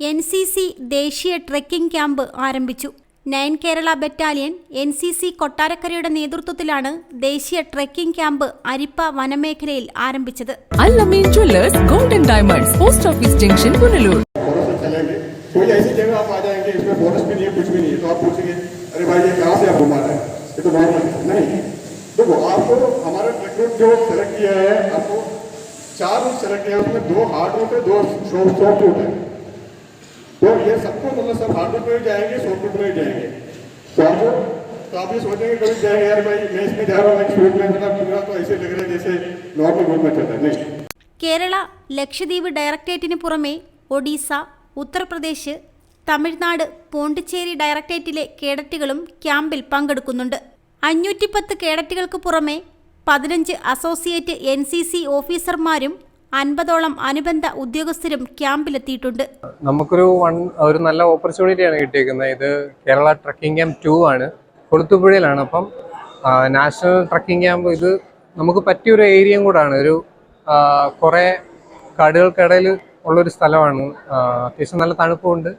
N C C ദേശീയ trekking camp ആരംഭിച്ചു nine Kerala battalion N C C കൊട്ടാരക്കരയുടെ നേതൃത്വത്തിലാണ് ദേശീയ ട്രെക്കിംഗ് ക്യാമ്പ് അരിപ്പ വനമേഖലയിൽ ആരംഭിച്ചത് Al-Amin Jewelers Golden Diamonds, Post Office Junction, Punalur. Forces से चलेंगे कोई ऐसी जगह आप आ जाएंगे इसमें बोनस भी नहीं है कुछ भी नहीं है तो आप पूछेंगे अरे भाई ये कहाँ से आप घुमा रहे हैं ये तो नॉर्मल है नहीं देखो आपको हमारा ट्रैक रूट जो सेलेक्ट किया है आपको चार रूट सेलेक्ट किया है उसमें दो हार्ड रूट है दो शॉर्ट रूट है तो ये सबको मतलब सब हार्ड रूट में ही जाएंगे शॉर्ट रूट में ही जाएंगे शॉर्ट रूट तो आप ये सोचेंगे कभी जाएंगे यार भाई मैं इसमें जा रहा हूँ एक रूट में मतलब पूरा तो ऐसे लग रहा है जैसे नॉर्मल रूट में चलता है नहीं കേരള ലക്ഷദ്വീപ് ഡയറക്ടറേറ്റിന് പുറമെ ഒഡീസ ഉത്തർപ്രദേശ് തമിഴ്നാട് പോണ്ടിച്ചേരി ഡയറക്ടറേറ്റിലെ കേഡറ്റുകളും ക്യാമ്പിൽ പങ്കെടുക്കുന്നുണ്ട് അഞ്ഞൂറ്റിപ്പത്ത് കേഡറ്റുകൾക്ക് പുറമെ പതിനഞ്ച് അസോസിയേറ്റ് എൻ സി സി ഓഫീസർമാരും അൻപതോളം അനുബന്ധ ഉദ്യോഗസ്ഥരും ക്യാമ്പിലെത്തിയിട്ടുണ്ട്. നമുക്കൊരു വൺ ഒരു നല്ല ഓപ്പർച്യൂണിറ്റിയാണ് കിട്ടിയിരിക്കുന്നത് ഇത് കേരള ട്രക്കിംഗ് ക്യാമ്പ് ടു ആണ്. കൊളുത്തുപുഴയിലാണ് അപ്പം നാഷണൽ ട്രക്കിംഗ് ക്യാമ്പ് ഇത് നമുക്ക് പറ്റിയൊരു ഏരിയയും കൂടാണ്. ഒരു കുറേ കാടുകൾക്കിടയിൽ ഉള്ളൊരു സ്ഥലമാണ്. അത്യാവശ്യം നല്ല തണുപ്പുണ്ട്.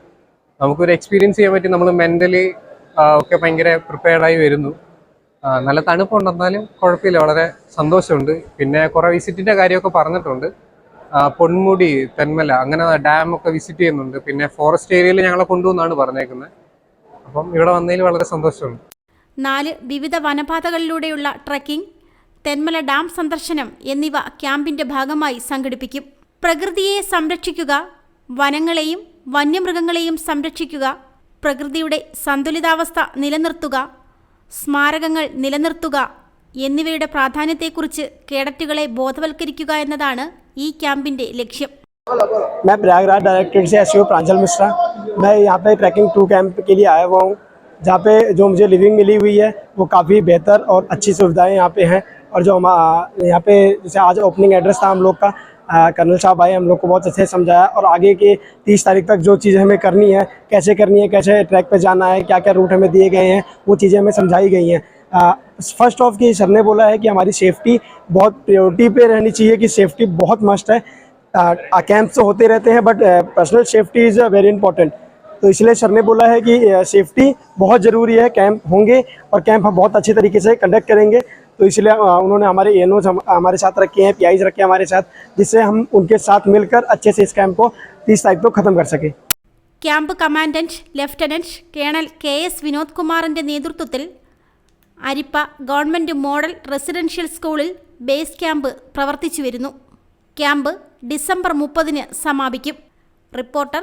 നമുക്കൊരു എക്സ്പീരിയൻസ് ചെയ്യാൻ പറ്റി. നമ്മൾ മെന്റലി ഒക്കെ ഭയങ്കര പ്രിപ്പയർഡായി വരുന്നു. നല്ല തണുപ്പുണ്ടെന്നാലും കുഴപ്പമില്ല. വളരെ സന്തോഷമുണ്ട്. പിന്നെ കുറേ വിസിറ്റിന്റെ കാര്യമൊക്കെ പറഞ്ഞിട്ടുണ്ട്. പൊന്മുടി തെന്മല അങ്ങനെ ഡാം ഒക്കെ വിസിറ്റ് ചെയ്യുന്നുണ്ട്. പിന്നെ ഫോറസ്റ്റ് ഏരിയയിൽ ഞങ്ങളെ കൊണ്ടുവന്നാണ് പറഞ്ഞേക്കുന്നത്. അപ്പം ഇവിടെ വന്നതിൽ വളരെ സന്തോഷമുണ്ട്. നാല് വിവിധ വനപാതകളിലൂടെയുള്ള ട്രക്കിംഗ് തെന്മല ഡാം സന്ദർശനം എന്നിവ ക്യാമ്പിന്റെ ഭാഗമായി സംഘടിപ്പിക്കും. പ്രകൃതിയെ സംരക്ഷിക്കുക വനങ്ങളെയും വന്യമൃഗങ്ങളെയും സംരക്ഷിക്കുക പ്രകൃതിയുടെ സന്തുലിതാവസ്ഥ നിലനിർത്തുക സ്മാരകങ്ങൾ നിലനിർത്തുക എന്നിവയുടെ പ്രാധാന്യത്തെക്കുറിച്ച് കേഡറ്റുകളെ ബോധവൽക്കരിക്കുക എന്നതാണ് ഈ ക്യാമ്പിന്റെ ലക്ഷ്യം मैं प्रयागराज डायरेक्टरेट से एस प्रांजल मिश्रा मैं यहाँ पे ट्रैकिंग टू कैंप के लिए आया हुआ हूँ जहाँ पे जो मुझे लिविंग मिली हुई है वो काफ़ी बेहतर और अच्छी सुविधाएं यहाँ पे हैं और जो हम आ, यहाँ पे जैसे आज ओपनिंग एड्रेस था हम लोग का आ, कर्नल साहब आए, हम लोग को बहुत अच्छे समझाया और आगे के तीस तारीख तक जो चीज़ें हमें करनी है, कैसे करनी है, कैसे ट्रैक पे जाना है क्या क्या रूट हमें दिए गए हैं, वो चीज़ें हमें समझाई गई हैं। फ़र्स्ट ऑफ़ की सर ने बोला है कि हमारी सेफ्टी बहुत प्रियोरिटी पे रहनी चाहिए, कि सेफ्टी बहुत मस्ट है। कैंप तो होते रहते हैं but personal safety is very important तो इसलिए सर ने बोला है कि सेफ्टी बहुत ज़रूरी है कैंप होंगे और कैंप हम बहुत अच्छे तरीके से कंडक्ट करेंगे। तो इसलिए अ, उन्होंने हमारे ए हमारे साथ रखे हैं पी रखे हैं हमारे साथ जिससे हम उनके साथ मिलकर अच्छे से इस कैंप को तीस तारीख को ख़त्म कर सकें camp commandant lieutenant colonel K S Vinod കുമാറിന്റെ നേതൃത്വത്തിൽ അരിപ്പ ഗവൺമെന്റ് മോഡൽ റെസിഡൻഷ്യൽ സ്കൂളിൽ ബേസ് ക്യാമ്പ് പ്രവർത്തിച്ചു വരുന്നു ക്യാമ്പ് ഡിസംബർ മുപ്പതിന് സമാപിക്കും റിപ്പോർട്ടർ